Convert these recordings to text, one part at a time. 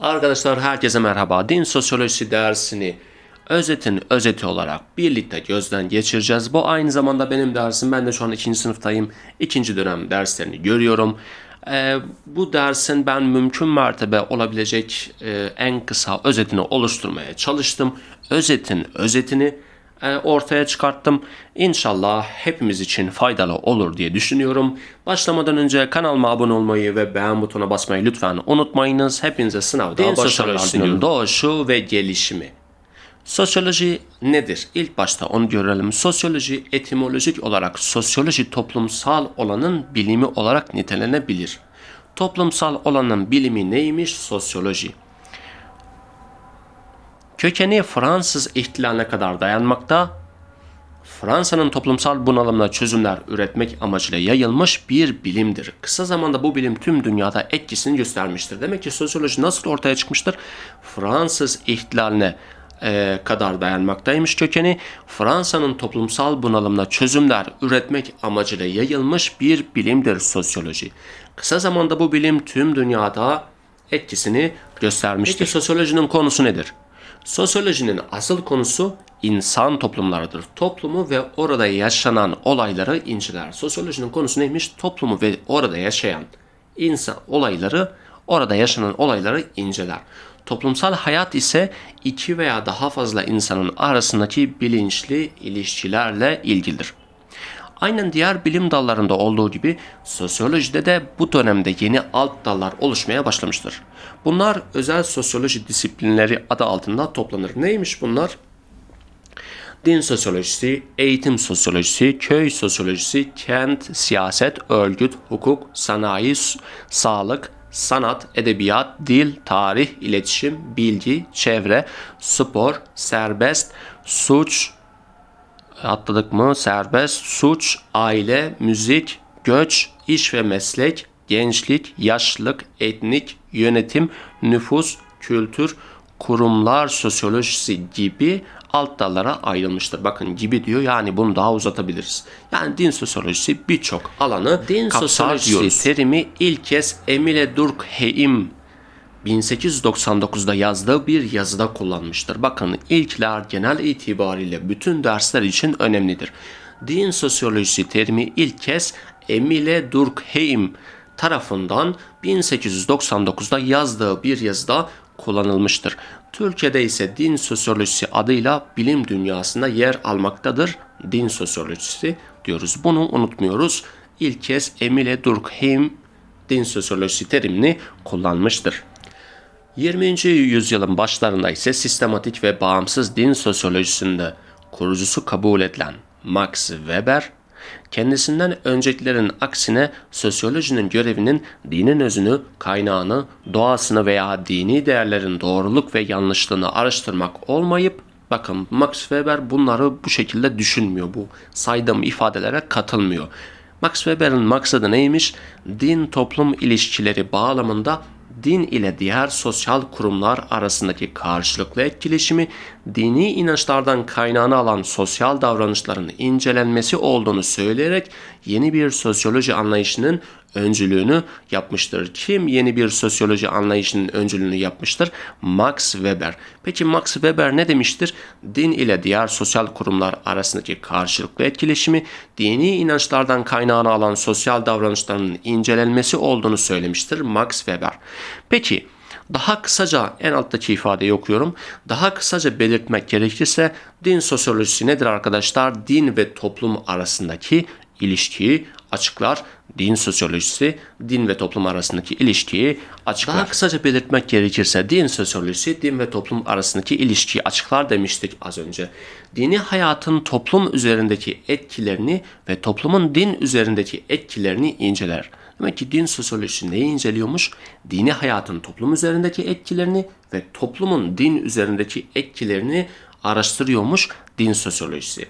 Arkadaşlar herkese merhaba. Din sosyolojisi dersini özetin özeti olarak birlikte gözden geçireceğiz. Bu aynı zamanda benim dersim. Ben de şu an ikinci sınıftayım. İkinci dönem derslerini görüyorum. Ee, bu dersin ben mümkün mertebe olabilecek e, en kısa özetini oluşturmaya çalıştım. Özetin özetini ortaya çıkarttım. İnşallah hepimiz için faydalı olur diye düşünüyorum. Başlamadan önce kanalıma abone olmayı ve beğen butonuna basmayı lütfen unutmayınız. Hepinize sınavda Din başarılar. Doğuşu ve gelişimi. Sosyoloji nedir? İlk başta onu görelim. Sosyoloji etimolojik olarak sosyoloji toplumsal olanın bilimi olarak nitelenebilir. Toplumsal olanın bilimi neymiş? Sosyoloji. Kökeni Fransız ihtilaline kadar dayanmakta, Fransa'nın toplumsal bunalımına çözümler üretmek amacıyla yayılmış bir bilimdir. Kısa zamanda bu bilim tüm dünyada etkisini göstermiştir. Demek ki sosyoloji nasıl ortaya çıkmıştır? Fransız ihtilaline e, kadar dayanmaktaymış kökeni. Fransa'nın toplumsal bunalımına çözümler üretmek amacıyla yayılmış bir bilimdir sosyoloji. Kısa zamanda bu bilim tüm dünyada etkisini göstermiştir. Peki sosyolojinin konusu nedir? Sosyolojinin asıl konusu insan toplumlarıdır. Toplumu ve orada yaşanan olayları inceler. Sosyolojinin konusu neymiş? Toplumu ve orada yaşayan insan olayları, orada yaşanan olayları inceler. Toplumsal hayat ise iki veya daha fazla insanın arasındaki bilinçli ilişkilerle ilgilidir. Aynen diğer bilim dallarında olduğu gibi sosyolojide de bu dönemde yeni alt dallar oluşmaya başlamıştır. Bunlar özel sosyoloji disiplinleri adı altında toplanır. Neymiş bunlar? Din sosyolojisi, eğitim sosyolojisi, köy sosyolojisi, kent, siyaset, örgüt, hukuk, sanayi, sağlık, sanat, edebiyat, dil, tarih, iletişim, bilgi, çevre, spor, serbest, suç, atladık mı? Serbest, suç, aile, müzik, göç, iş ve meslek, gençlik, yaşlılık, etnik, yönetim, nüfus, kültür, kurumlar sosyolojisi gibi alt dallara ayrılmıştır. Bakın gibi diyor yani bunu daha uzatabiliriz. Yani din sosyolojisi birçok alanı din kapsar sosyolojisi diyoruz. Terimi ilk kez Emile Durkheim 1899'da yazdığı bir yazıda kullanmıştır. Bakın ilkler genel itibariyle bütün dersler için önemlidir. Din sosyolojisi terimi ilk kez Emile Durkheim tarafından 1899'da yazdığı bir yazıda kullanılmıştır. Türkiye'de ise din sosyolojisi adıyla bilim dünyasında yer almaktadır. Din sosyolojisi diyoruz. Bunu unutmuyoruz. İlk kez Emile Durkheim din sosyolojisi terimini kullanmıştır. 20. yüzyılın başlarında ise sistematik ve bağımsız din sosyolojisinde kurucusu kabul edilen Max Weber, kendisinden öncekilerin aksine sosyolojinin görevinin dinin özünü, kaynağını, doğasını veya dini değerlerin doğruluk ve yanlışlığını araştırmak olmayıp Bakın Max Weber bunları bu şekilde düşünmüyor. Bu saydığım ifadelere katılmıyor. Max Weber'in maksadı neymiş? Din toplum ilişkileri bağlamında din ile diğer sosyal kurumlar arasındaki karşılıklı etkileşimi, dini inançlardan kaynağını alan sosyal davranışların incelenmesi olduğunu söyleyerek yeni bir sosyoloji anlayışının öncülüğünü yapmıştır. Kim yeni bir sosyoloji anlayışının öncülüğünü yapmıştır? Max Weber. Peki Max Weber ne demiştir? Din ile diğer sosyal kurumlar arasındaki karşılıklı etkileşimi, dini inançlardan kaynağını alan sosyal davranışların incelenmesi olduğunu söylemiştir Max Weber. Peki daha kısaca en alttaki ifadeyi okuyorum. Daha kısaca belirtmek gerekirse din sosyolojisi nedir arkadaşlar? Din ve toplum arasındaki ilişkiyi açıklar. Din sosyolojisi din ve toplum arasındaki ilişkiyi açıklar. Daha kısaca belirtmek gerekirse din sosyolojisi din ve toplum arasındaki ilişkiyi açıklar demiştik az önce. Dini hayatın toplum üzerindeki etkilerini ve toplumun din üzerindeki etkilerini inceler. Demek ki din sosyolojisi neyi inceliyormuş? Dini hayatın toplum üzerindeki etkilerini ve toplumun din üzerindeki etkilerini araştırıyormuş din sosyolojisi.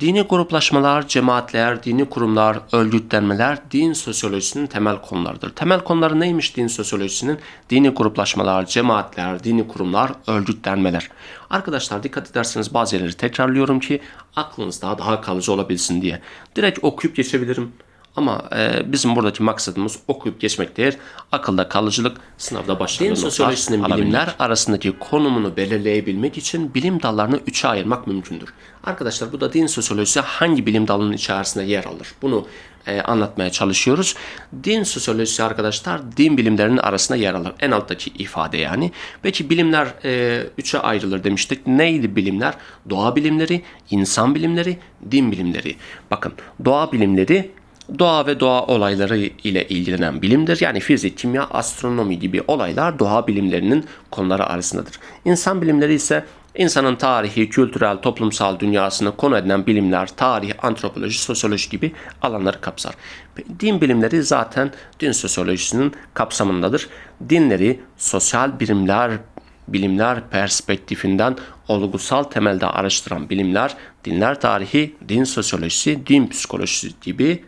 Dini gruplaşmalar, cemaatler, dini kurumlar, örgütlenmeler din sosyolojisinin temel konularıdır. Temel konuları neymiş din sosyolojisinin? Dini gruplaşmalar, cemaatler, dini kurumlar, örgütlenmeler. Arkadaşlar dikkat ederseniz bazı yerleri tekrarlıyorum ki aklınızda daha kalıcı olabilsin diye. Direkt okuyup geçebilirim Ama e, bizim buradaki maksadımız okuyup geçmek değil, akılda kalıcılık, sınavda başarılı Din sosyolojisinin bilimler arasındaki konumunu belirleyebilmek için bilim dallarını üçe ayırmak mümkündür. Arkadaşlar bu da din sosyolojisi hangi bilim dalının içerisinde yer alır? Bunu e, anlatmaya çalışıyoruz. Din sosyolojisi arkadaşlar din bilimlerinin arasında yer alır. En alttaki ifade yani. Peki bilimler e, üçe ayrılır demiştik. Neydi bilimler? Doğa bilimleri, insan bilimleri, din bilimleri. Bakın doğa bilimleri doğa ve doğa olayları ile ilgilenen bilimdir. Yani fizik, kimya, astronomi gibi olaylar doğa bilimlerinin konuları arasındadır. İnsan bilimleri ise insanın tarihi, kültürel, toplumsal dünyasını konu edilen bilimler, tarih, antropoloji, sosyoloji gibi alanları kapsar. Din bilimleri zaten din sosyolojisinin kapsamındadır. Dinleri sosyal bilimler bilimler perspektifinden olgusal temelde araştıran bilimler, dinler tarihi, din sosyolojisi, din psikolojisi gibi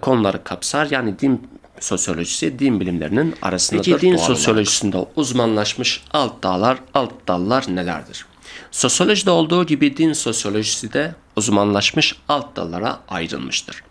konuları kapsar. Yani din sosyolojisi din bilimlerinin arasındadır. Peki din sosyolojisinde olarak. uzmanlaşmış alt dallar, alt dallar nelerdir? Sosyolojide olduğu gibi din sosyolojisi de uzmanlaşmış alt dallara ayrılmıştır.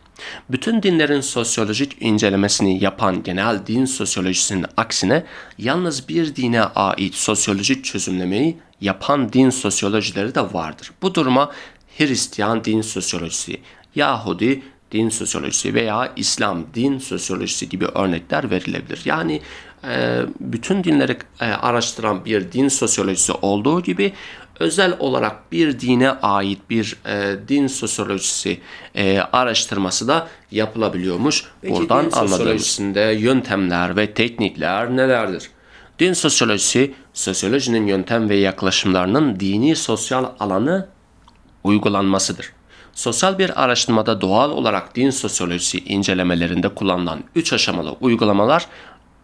Bütün dinlerin sosyolojik incelemesini yapan genel din sosyolojisinin aksine yalnız bir dine ait sosyolojik çözümlemeyi yapan din sosyolojileri de vardır. Bu duruma Hristiyan din sosyolojisi, Yahudi din sosyolojisi veya İslam din sosyolojisi gibi örnekler verilebilir. Yani e, bütün dinleri e, araştıran bir din sosyolojisi olduğu gibi özel olarak bir dine ait bir e, din sosyolojisi e, araştırması da yapılabiliyormuş. Peki, Buradan sosyolojisinde yöntemler ve teknikler nelerdir? Din sosyolojisi, sosyolojinin yöntem ve yaklaşımlarının dini sosyal alanı uygulanmasıdır. Sosyal bir araştırmada doğal olarak din sosyolojisi incelemelerinde kullanılan üç aşamalı uygulamalar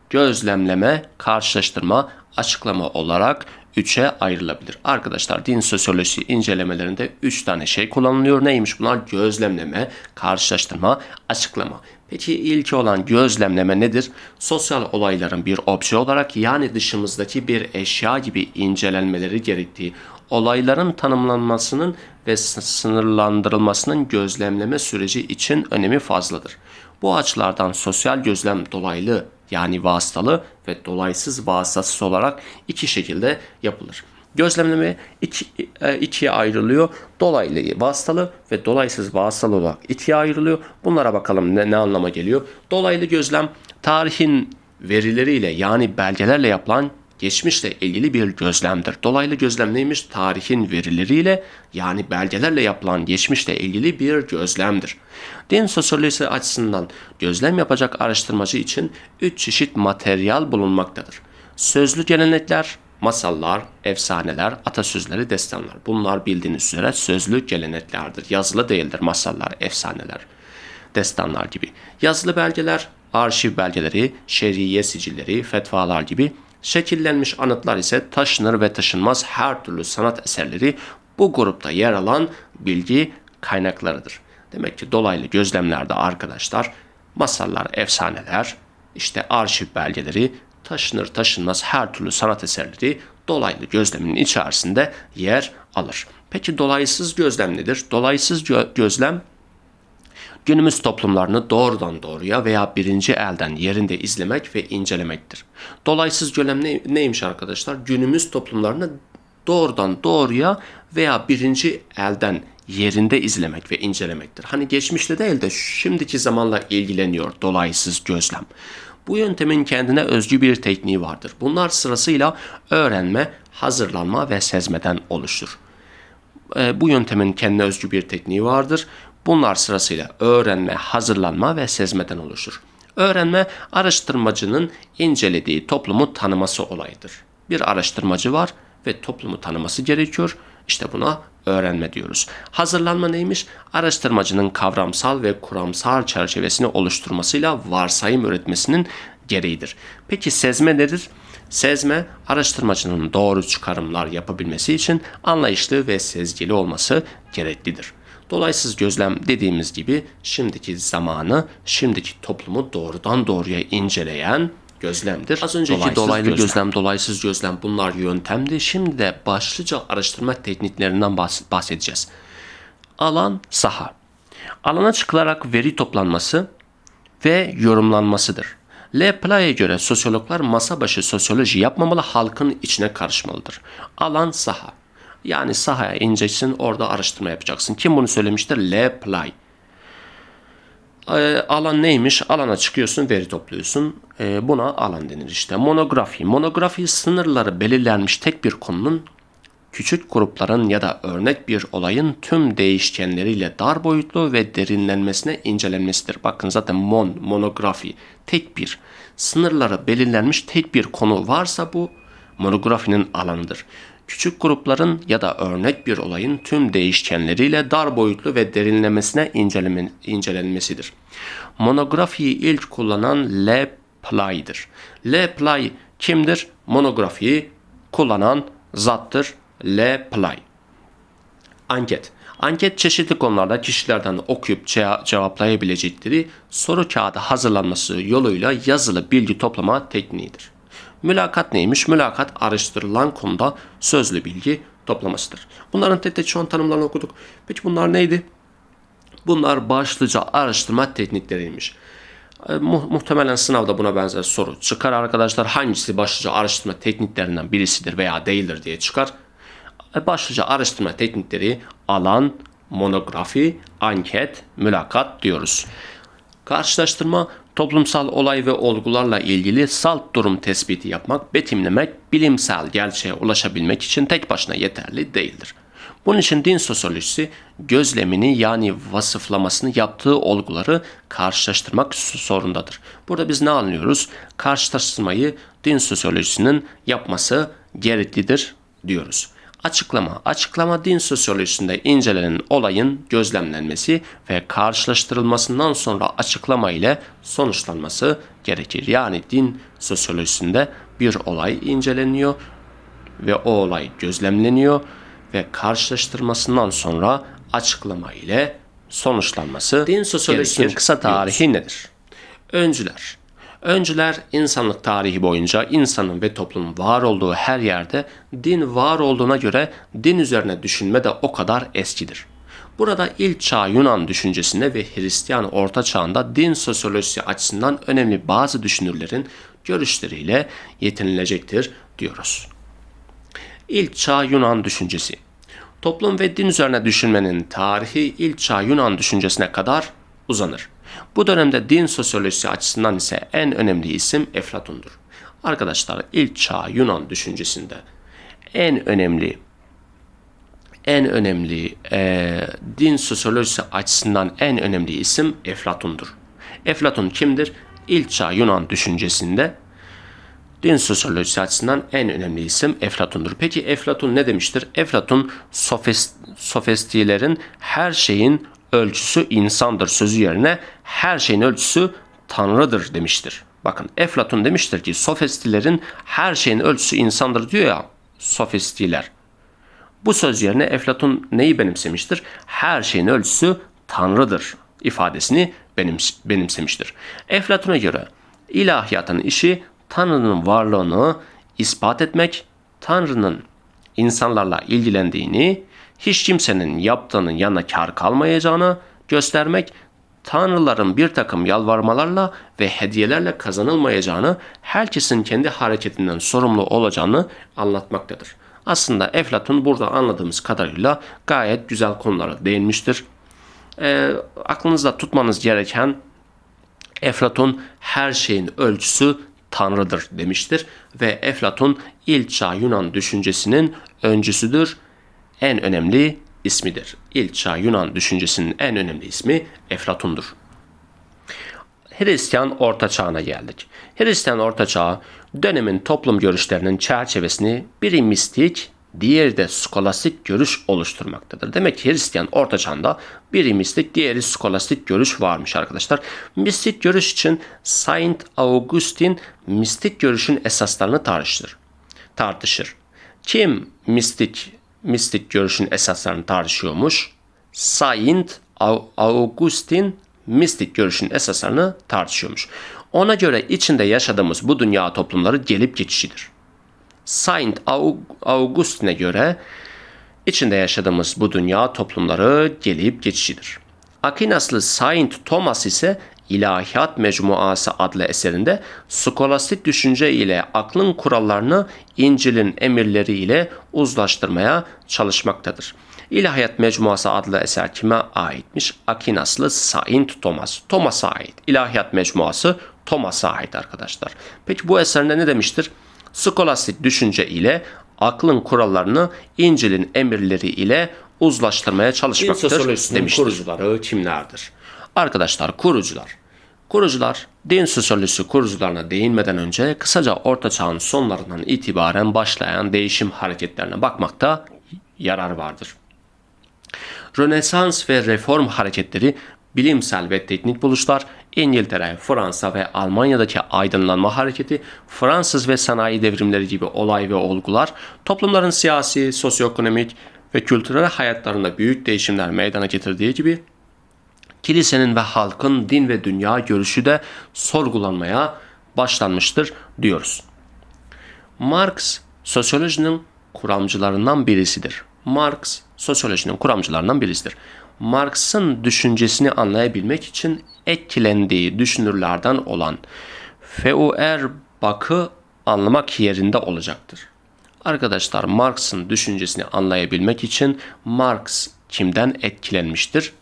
gözlemleme, karşılaştırma, açıklama olarak üçe ayrılabilir. Arkadaşlar din sosyolojisi incelemelerinde üç tane şey kullanılıyor. Neymiş bunlar? Gözlemleme, karşılaştırma, açıklama. Peki ilki olan gözlemleme nedir? Sosyal olayların bir obje olarak yani dışımızdaki bir eşya gibi incelenmeleri gerektiği olayların tanımlanmasının ve sınırlandırılmasının gözlemleme süreci için önemi fazladır. Bu açılardan sosyal gözlem dolaylı yani vasıtalı ve dolaysız vasıtasız olarak iki şekilde yapılır. Gözlemleme iki, e, ikiye ayrılıyor. Dolaylı vasıtalı ve dolaysız vasıtalı olarak ikiye ayrılıyor. Bunlara bakalım ne, ne anlama geliyor. Dolaylı gözlem tarihin verileriyle yani belgelerle yapılan geçmişle ilgili bir gözlemdir. Dolaylı gözlem neymiş? Tarihin verileriyle yani belgelerle yapılan geçmişle ilgili bir gözlemdir. Din sosyolojisi açısından gözlem yapacak araştırmacı için üç çeşit materyal bulunmaktadır. Sözlü gelenekler, masallar, efsaneler, atasözleri, destanlar. Bunlar bildiğiniz üzere sözlü geleneklerdir. Yazılı değildir masallar, efsaneler, destanlar gibi. Yazılı belgeler, arşiv belgeleri, şeriye sicilleri, fetvalar gibi Şekillenmiş anıtlar ise taşınır ve taşınmaz her türlü sanat eserleri bu grupta yer alan bilgi kaynaklarıdır. Demek ki dolaylı gözlemlerde arkadaşlar masallar, efsaneler, işte arşiv belgeleri, taşınır taşınmaz her türlü sanat eserleri dolaylı gözlemin içerisinde yer alır. Peki dolaysız gözlem nedir? Dolaysız gö- gözlem günümüz toplumlarını doğrudan doğruya veya birinci elden yerinde izlemek ve incelemektir. Dolaysız gözlem ne, neymiş arkadaşlar? Günümüz toplumlarını doğrudan doğruya veya birinci elden yerinde izlemek ve incelemektir. Hani geçmişte değil de şimdiki zamanla ilgileniyor dolaysız gözlem. Bu yöntemin kendine özgü bir tekniği vardır. Bunlar sırasıyla öğrenme, hazırlanma ve sezmeden oluşur. E, bu yöntemin kendine özgü bir tekniği vardır. Bunlar sırasıyla öğrenme, hazırlanma ve sezmeden oluşur. Öğrenme, araştırmacının incelediği toplumu tanıması olayıdır. Bir araştırmacı var ve toplumu tanıması gerekiyor. İşte buna öğrenme diyoruz. Hazırlanma neymiş? Araştırmacının kavramsal ve kuramsal çerçevesini oluşturmasıyla varsayım üretmesinin gereğidir. Peki sezme nedir? Sezme, araştırmacının doğru çıkarımlar yapabilmesi için anlayışlı ve sezgili olması gereklidir. Dolaysız gözlem dediğimiz gibi şimdiki zamanı, şimdiki toplumu doğrudan doğruya inceleyen gözlemdir. Az önceki dolaysız dolaylı gözlem. gözlem, dolaysız gözlem bunlar yöntemdi. Şimdi de başlıca araştırma tekniklerinden bahsedeceğiz. Alan, saha. Alana çıkılarak veri toplanması, ve yorumlanmasıdır. Le Play'e göre sosyologlar masa başı sosyoloji yapmamalı, halkın içine karışmalıdır. Alan saha. Yani sahaya ineceksin, orada araştırma yapacaksın. Kim bunu söylemiştir? Le Play. E, alan neymiş? Alana çıkıyorsun, veri topluyorsun. E, buna alan denir işte. Monografi. Monografi sınırları belirlenmiş tek bir konunun küçük grupların ya da örnek bir olayın tüm değişkenleriyle dar boyutlu ve derinlenmesine incelenmesidir. Bakın zaten mon, monografi tek bir sınırları belirlenmiş tek bir konu varsa bu monografinin alanıdır. Küçük grupların ya da örnek bir olayın tüm değişkenleriyle dar boyutlu ve derinlemesine incelenmesidir. Monografiyi ilk kullanan Le Play'dır. Le Play kimdir? Monografiyi kullanan zattır. Le Play. Anket. Anket çeşitli konularda kişilerden okuyup ce- cevaplayabilecekleri soru kağıdı hazırlanması yoluyla yazılı bilgi toplama tekniğidir. Mülakat neymiş? Mülakat araştırılan konuda sözlü bilgi toplamasıdır. Bunların tek tek şu an tanımlarını okuduk. Peki bunlar neydi? Bunlar başlıca araştırma teknikleriymiş. E, mu- muhtemelen sınavda buna benzer soru çıkar arkadaşlar. Hangisi başlıca araştırma tekniklerinden birisidir veya değildir diye çıkar. E, başlıca araştırma teknikleri alan, monografi, anket, mülakat diyoruz. Karşılaştırma, toplumsal olay ve olgularla ilgili salt durum tespiti yapmak, betimlemek, bilimsel gerçeğe ulaşabilmek için tek başına yeterli değildir. Bunun için din sosyolojisi gözlemini yani vasıflamasını yaptığı olguları karşılaştırmak zorundadır. Burada biz ne anlıyoruz? Karşılaştırmayı din sosyolojisinin yapması gereklidir diyoruz. Açıklama. Açıklama din sosyolojisinde incelenen olayın gözlemlenmesi ve karşılaştırılmasından sonra açıklama ile sonuçlanması gerekir. Yani din sosyolojisinde bir olay inceleniyor ve o olay gözlemleniyor ve karşılaştırmasından sonra açıklama ile sonuçlanması Din sosyolojisinin kısa tarihi nedir? Öncüler. Öncüler insanlık tarihi boyunca insanın ve toplumun var olduğu her yerde din var olduğuna göre din üzerine düşünme de o kadar eskidir. Burada ilk çağ Yunan düşüncesinde ve Hristiyan orta çağında din sosyolojisi açısından önemli bazı düşünürlerin görüşleriyle yetinilecektir diyoruz. İlk çağ Yunan düşüncesi. Toplum ve din üzerine düşünmenin tarihi ilk çağ Yunan düşüncesine kadar uzanır. Bu dönemde din sosyolojisi açısından ise en önemli isim Eflatun'dur. Arkadaşlar ilk çağ Yunan düşüncesinde en önemli en önemli e, din sosyolojisi açısından en önemli isim Eflatun'dur. Eflatun kimdir? İlk çağ Yunan düşüncesinde din sosyolojisi açısından en önemli isim Eflatun'dur. Peki Eflatun ne demiştir? Eflatun sofist, sofistilerin her şeyin ölçüsü insandır sözü yerine her şeyin ölçüsü Tanrı'dır demiştir. Bakın Eflatun demiştir ki sofistilerin her şeyin ölçüsü insandır diyor ya sofistiler. Bu söz yerine Eflatun neyi benimsemiştir? Her şeyin ölçüsü Tanrı'dır ifadesini benimс- benimsemiştir. Eflatun'a göre ilahiyatın işi Tanrı'nın varlığını ispat etmek, Tanrı'nın insanlarla ilgilendiğini, hiç kimsenin yaptığının yanına kar kalmayacağını göstermek, tanrıların bir takım yalvarmalarla ve hediyelerle kazanılmayacağını, herkesin kendi hareketinden sorumlu olacağını anlatmaktadır. Aslında Eflatun burada anladığımız kadarıyla gayet güzel konulara değinmiştir. E, aklınızda tutmanız gereken Eflatun her şeyin ölçüsü Tanrı'dır demiştir ve Eflatun ilk çağ Yunan düşüncesinin öncüsüdür. En önemli ismidir. İlk çağ Yunan düşüncesinin en önemli ismi Eflatun'dur. Hristiyan Orta Çağ'ına geldik. Hristiyan Orta Çağı dönemin toplum görüşlerinin çerçevesini biri mistik, diğeri de skolastik görüş oluşturmaktadır. Demek ki Hristiyan Orta Çağ'da biri mistik, diğeri skolastik görüş varmış arkadaşlar. Mistik görüş için Saint Augustine mistik görüşün esaslarını tartışır. Tartışır. Kim mistik mistik görüşün esaslarını tartışıyormuş? Saint Augustine mistik görüşün esaslarını tartışıyormuş. Ona göre içinde yaşadığımız bu dünya toplumları gelip geçicidir. Saint Augustine'e göre içinde yaşadığımız bu dünya toplumları gelip geçicidir. Akinaslı Saint Thomas ise İlahiyat Mecmuası adlı eserinde skolastik düşünce ile aklın kurallarını İncil'in emirleriyle uzlaştırmaya çalışmaktadır. İlahiyat Mecmuası adlı eser kime aitmiş? Akinaslı Saint Thomas. Thomas'a ait. İlahiyat Mecmuası Thomas'a ait arkadaşlar. Peki bu eserde ne demiştir? Skolastik düşünce ile aklın kurallarını İncil'in emirleri ile uzlaştırmaya çalışmaktır demiştir. kurucuları kimlerdir? Arkadaşlar kurucular. Kurucular din sosyolojisi kurucularına değinmeden önce kısaca Orta Çağ'ın sonlarından itibaren başlayan değişim hareketlerine bakmakta yarar vardır. Rönesans ve reform hareketleri bilimsel ve teknik buluşlar, İngiltere, Fransa ve Almanya'daki aydınlanma hareketi, Fransız ve sanayi devrimleri gibi olay ve olgular, toplumların siyasi, sosyoekonomik ve kültürel hayatlarında büyük değişimler meydana getirdiği gibi, kilisenin ve halkın din ve dünya görüşü de sorgulanmaya başlanmıştır diyoruz. Marx, sosyolojinin kuramcılarından birisidir. Marx, sosyolojinin kuramcılarından birisidir. Marx'ın düşüncesini anlayabilmek için etkilendiği düşünürlerden olan Feuerbach'ı anlamak yerinde olacaktır. Arkadaşlar Marx'ın düşüncesini anlayabilmek için Marx kimden etkilenmiştir?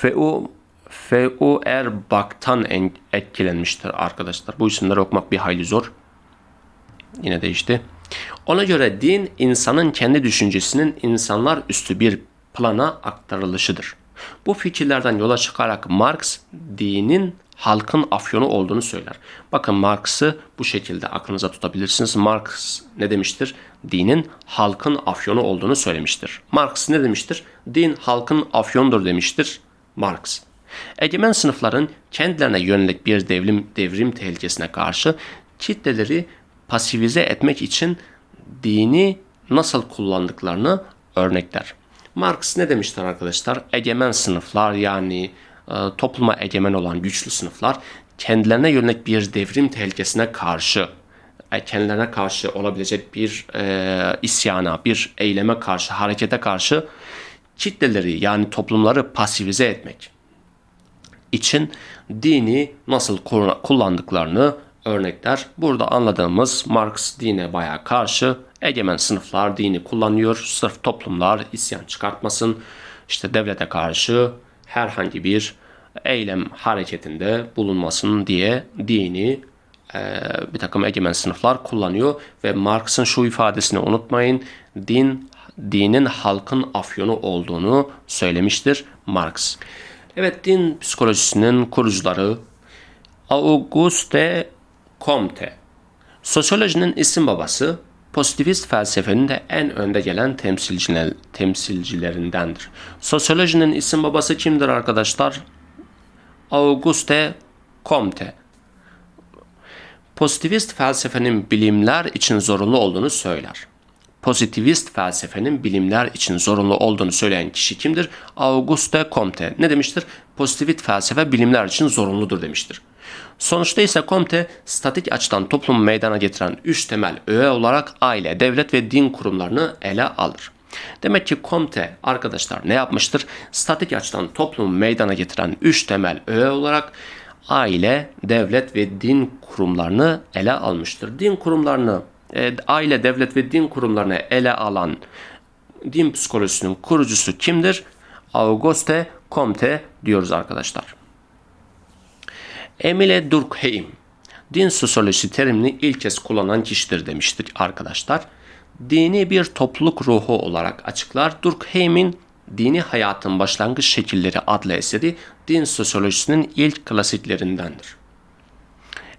Feu Feuerbach'tan etkilenmiştir arkadaşlar. Bu isimleri okumak bir hayli zor. Yine değişti. Ona göre din insanın kendi düşüncesinin insanlar üstü bir plana aktarılışıdır. Bu fikirlerden yola çıkarak Marx dinin halkın afyonu olduğunu söyler. Bakın Marx'ı bu şekilde aklınıza tutabilirsiniz. Marx ne demiştir? Dinin halkın afyonu olduğunu söylemiştir. Marx ne demiştir? Din halkın afyonudur demiştir Marx. Egemen sınıfların kendilerine yönelik bir devrim, devrim tehlikesine karşı kitleleri pasifize etmek için dini nasıl kullandıklarını örnekler. Marx ne demiştir arkadaşlar? Egemen sınıflar yani e, topluma egemen olan güçlü sınıflar kendilerine yönelik bir devrim tehlikesine karşı e, kendilerine karşı olabilecek bir e, isyana, bir eyleme karşı, harekete karşı kitleleri yani toplumları pasifize etmek için dini nasıl kullandıklarını örnekler. Burada anladığımız Marx dine baya karşı egemen sınıflar dini kullanıyor. Sırf toplumlar isyan çıkartmasın. İşte devlete karşı herhangi bir eylem hareketinde bulunmasın diye dini e, bir takım egemen sınıflar kullanıyor ve Marx'ın şu ifadesini unutmayın. Din dinin halkın afyonu olduğunu söylemiştir Marx. Evet din psikolojisinin kurucuları Auguste Comte. Sosyolojinin isim babası pozitivist felsefenin de en önde gelen temsilciler, temsilcilerindendir. Sosyolojinin isim babası kimdir arkadaşlar? Auguste Comte. Pozitivist felsefenin bilimler için zorunlu olduğunu söyler. Pozitivist felsefenin bilimler için zorunlu olduğunu söyleyen kişi kimdir? Auguste Comte. Ne demiştir? Pozitivist felsefe bilimler için zorunludur demiştir. Sonuçta ise Comte statik açıdan toplumu meydana getiren üç temel öğe olarak aile, devlet ve din kurumlarını ele alır. Demek ki Comte arkadaşlar ne yapmıştır? Statik açıdan toplumu meydana getiren üç temel öğe olarak aile, devlet ve din kurumlarını ele almıştır. Din kurumlarını, e, aile, devlet ve din kurumlarını ele alan din psikolojisinin kurucusu kimdir? Auguste Comte diyoruz arkadaşlar. Emile Durkheim, din sosyolojisi terimini ilk kez kullanan kişidir demiştir arkadaşlar. Dini bir topluluk ruhu olarak açıklar. Durkheim'in Dini Hayatın Başlangıç Şekilleri adlı eseri din sosyolojisinin ilk klasiklerindendir.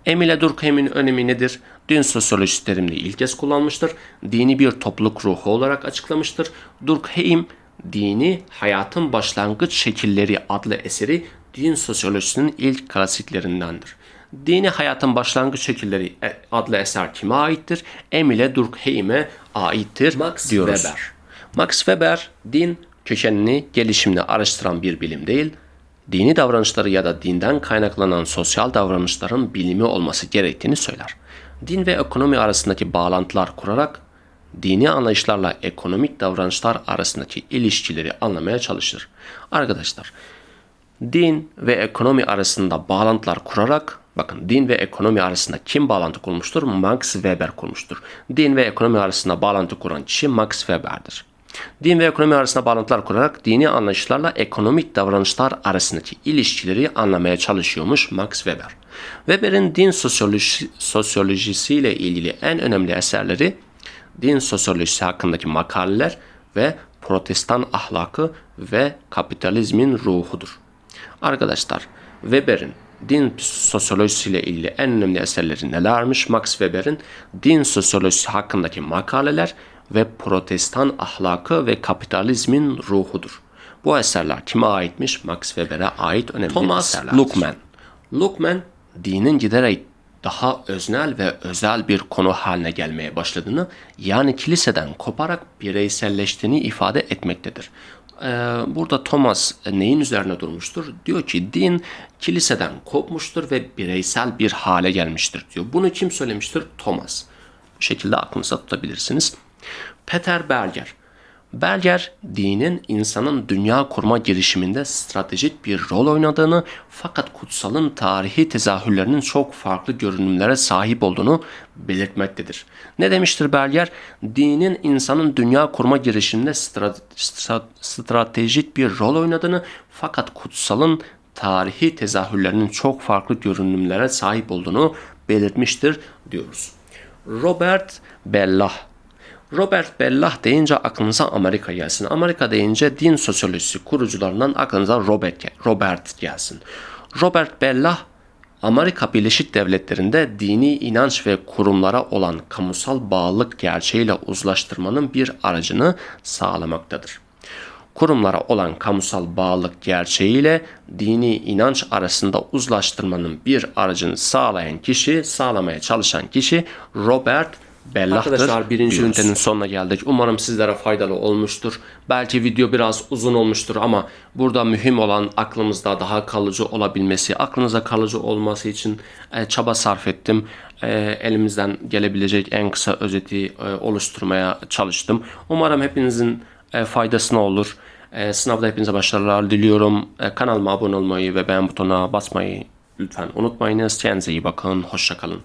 Emile Durkheim'in önemi nedir? Din sosyolojisi terimini ilk kez kullanmıştır. Dini bir topluluk ruhu olarak açıklamıştır. Durkheim, Dini Hayatın Başlangıç Şekilleri adlı eseri din sosyolojisinin ilk klasiklerindendir. Dini hayatın başlangıç şekilleri e, adlı eser kime aittir? Emile Durkheim'e aittir Max diyoruz. Weber. Max Weber din kökenini, gelişimini araştıran bir bilim değil, dini davranışları ya da dinden kaynaklanan sosyal davranışların bilimi olması gerektiğini söyler. Din ve ekonomi arasındaki bağlantılar kurarak dini anlayışlarla ekonomik davranışlar arasındaki ilişkileri anlamaya çalışır. Arkadaşlar, din ve ekonomi arasında bağlantılar kurarak bakın din ve ekonomi arasında kim bağlantı kurmuştur? Max Weber kurmuştur. Din ve ekonomi arasında bağlantı kuran kişi Max Weber'dir. Din ve ekonomi arasında bağlantılar kurarak dini anlayışlarla ekonomik davranışlar arasındaki ilişkileri anlamaya çalışıyormuş Max Weber. Weber'in din sosyoloji, sosyolojisiyle ilgili en önemli eserleri din sosyolojisi hakkındaki makaleler ve protestan ahlakı ve kapitalizmin ruhudur. Arkadaşlar Weber'in din sosyolojisiyle ilgili en önemli eserleri nelermiş? Max Weber'in din sosyolojisi hakkındaki makaleler ve protestan ahlakı ve kapitalizmin ruhudur. Bu eserler kime aitmiş? Max Weber'e ait önemli Thomas eserlerdir. Luckman. Luckman dinin giderek daha öznel ve özel bir konu haline gelmeye başladığını yani kiliseden koparak bireyselleştiğini ifade etmektedir. Ee, burada Thomas neyin üzerine durmuştur? Diyor ki din kiliseden kopmuştur ve bireysel bir hale gelmiştir diyor. Bunu kim söylemiştir? Thomas. Bu şekilde aklınıza tutabilirsiniz. Peter Berger. Berger, dinin insanın dünya kurma girişiminde stratejik bir rol oynadığını fakat kutsalın tarihi tezahürlerinin çok farklı görünümlere sahip olduğunu belirtmektedir. Ne demiştir Berger? Dinin insanın dünya kurma girişiminde stratejik bir rol oynadığını fakat kutsalın tarihi tezahürlerinin çok farklı görünümlere sahip olduğunu belirtmiştir diyoruz. Robert Bellah Robert Bellah deyince aklınıza Amerika gelsin. Amerika deyince din sosyolojisi kurucularından aklınıza Robert, Robert gelsin. Robert Bellah Amerika Birleşik Devletleri'nde dini inanç ve kurumlara olan kamusal bağlılık gerçeğiyle uzlaştırmanın bir aracını sağlamaktadır. Kurumlara olan kamusal bağlılık gerçeğiyle dini inanç arasında uzlaştırmanın bir aracını sağlayan kişi, sağlamaya çalışan kişi Robert Bellah'tır. Arkadaşlar birinci diyoruz. ünitenin sonuna geldik. Umarım sizlere faydalı olmuştur. Belki video biraz uzun olmuştur ama burada mühim olan aklımızda daha kalıcı olabilmesi, aklınıza kalıcı olması için e, çaba sarf ettim. E, elimizden gelebilecek en kısa özeti e, oluşturmaya çalıştım. Umarım hepinizin e, faydasına olur. E, sınavda hepinize başarılar diliyorum. E, kanalıma abone olmayı ve beğen butonuna basmayı lütfen unutmayınız. Kendinize iyi bakın. Hoşçakalın.